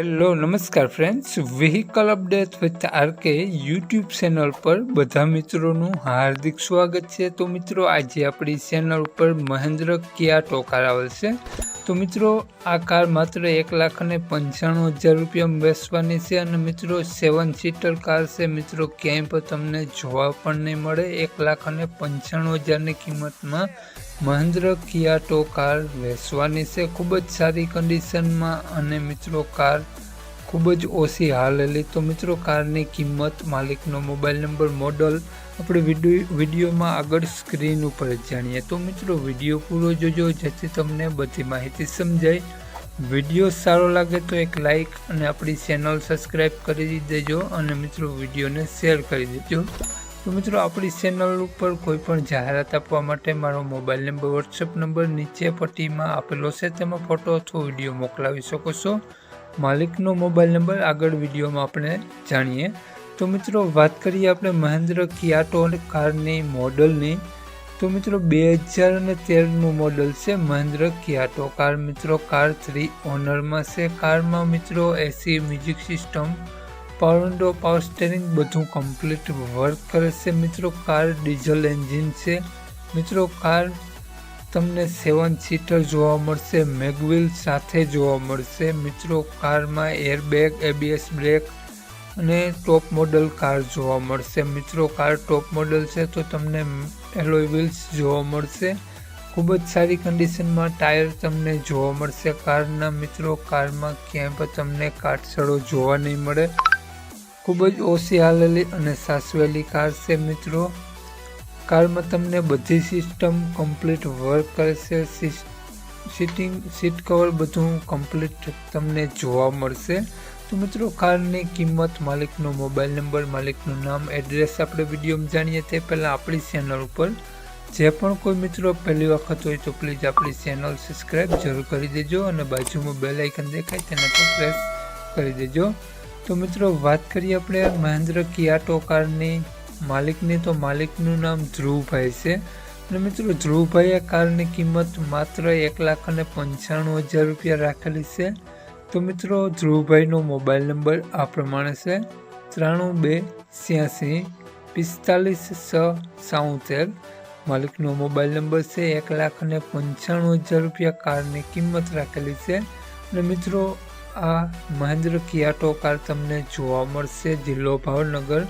Hello નમસ્કાર friends vehicle update with RK YouTube channel પર બધા મિત્રોનું હાર્દિક સ્વાગત છે. તો મિત્રો, આજે આપણી ચેનલ ઉપર મહેન્દ્ર કિયા ટોકાર આવેલ છે. તો મિત્રો, આ કાર માત્ર એક લાખ અને પંચાણું હજાર રૂપિયા બેસવાની છે અને મિત્રો સેવન સીટર કાર છે. મિત્રો, ક્યાંય પણ તમને જોવા પણ નહીં મળે. એક લાખ અને પંચાણું હજારની કિંમતમાં મહેન્દ્ર કિયા ટો કાર વેચવાની છે. ખૂબ જ સારી કન્ડિશનમાં અને મિત્રો કાર ખૂબ જ ઓછી હાલ હતી તો મિત્રો, કારની કિંમત, માલિકનો મોબાઈલ નંબર, મોડલ, આપણે વીડિયો, વિડીયોમાં આગળ સ્ક્રીન ઉપર જાણીએ. તો મિત્રો, વીડિયો પૂરો જોજો, જેથી તમને બધી માહિતી સમજાય. વીડિયો સારો લાગે તો એક લાઈક અને આપણી ચેનલ સબસ્ક્રાઈબ કરી દેજો અને મિત્રો, વિડીયોને શેર કરી દેજો. તો મિત્રો, આપણી ચેનલ ઉપર કોઈ પણ જાહેરાત આપવા માટે મારો મોબાઈલ નંબર, વોટ્સએપ નંબર નીચે પટ્ટીમાં આપેલો છે. તેમાં ફોટો અથવા વીડિયો મોકલાવી શકો છો. માલિકનો મોબાઈલ નંબર આગળ વિડીયોમાં આપણે જાણીએ. તો મિત્રો, વાત કરીએ આપણે મહેન્દ્ર કિયાટો કારની મોડલની. તો મિત્રો, બે હજાર અને તેરનું મોડલ છે મહેન્દ્ર કિયાટો કાર. મિત્રો, કાર થ્રી ઓનરમાં છે. કારમાં મિત્રો AC music system power window power steering બધું કમ્પ્લીટ વર્ક કરે છે. મિત્રો, કાર ડીઝલ એન્જિન છે. મિત્રો, કાર તમને સેવન સીટર જોવા મળશે, મેગવિલ સાથે જોવા મળશે. મિત્રો, કારમાં એરબેગ, એબીએસ બ્રેક અને ટોપ મોડલ કાર જોવા મળશે. મિત્રો, કાર ટોપ મોડલ છે તો તમને એલોય વ્હીલ્સ જોવા મળશે. ખૂબ જ સારી કન્ડિશનમાં ટાયર તમને જોવા મળશે. કારના મિત્રો, કારમાં ક્યાંય પણ તમને કાટસળો જોવા નહીં મળે. ખૂબ જ ઓછી હાલેલી અને સાસવેલી કાર છે, મિત્રો. કારમાં તમને બધી સિસ્ટમ કમ્પ્લીટ વર્ક કરશે. સીટિંગ સીટ કવર બધું કમ્પ્લીટ તમને જોવા મળશે. તો મિત્રો, કારની કિંમત, માલિકનો મોબાઈલ નંબર માલિકનું નામ એડ્રેસ આપણે વિડીયોમાં જાણીએ તે પહેલાં આપણી ચેનલ ઉપર. જે પણ કોઈ મિત્રો પહેલી વખત હોય તો પ્લીઝ આપણી ચેનલ સબસ્ક્રાઈબ જરૂર કરી દેજો અને બાજુમાં બેલ આઇકન દેખાય તેને પણ પ્રેસ કરી દેજો. તો મિત્રો, વાત કરીએ આપણે મહેન્દ્ર કિયાટો કારની. માલિકની તો માલિકનું નામ ધ્રુવભાઈ છે. અને મિત્રો, ધ્રુવભાઈએ કારની કિંમત માત્ર એક લાખ અને પંચાણું હજાર રૂપિયા રાખેલી છે. તો મિત્રો, ધ્રુવભાઈનો મોબાઈલ નંબર આ પ્રમાણે છે. ત્રાણું બે છ્યાસી પિસ્તાલીસ છ સાઉતેર. માલિકનો મોબાઈલ નંબર છે એક લાખ અને પંચાણું હજાર રૂપિયા કારની કિંમત રાખેલી છે. અને મિત્રો આ મહેન્દ્ર કિયાટો કાર તમને જોવા મળશે. જિલ્લો ભાવનગર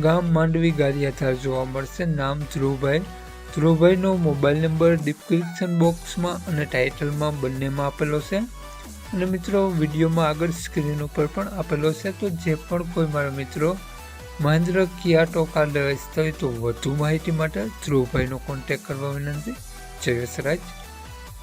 ગામ માંડવી ગારિયાધાર જોવા મળશે. નામ ધ્રુવભાઈ. ધ્રુવભાઈનો મોબાઈલ નંબર ડિસ્ક્રિપ્શન બોક્સમાં અને ટાઇટલમાં બંનેમાં આપેલો છે. અને મિત્રો, વિડીયોમાં આગળ સ્ક્રીન ઉપર પણ આપેલો છે. તો જે પણ કોઈ મારા મિત્રો મહેન્દ્ર કિયાટો કાર લેવા હોય તો વધુ માહિતી માટે ધ્રુવભાઈનો કોન્ટેક કરવા વિનંતી. જય રાજ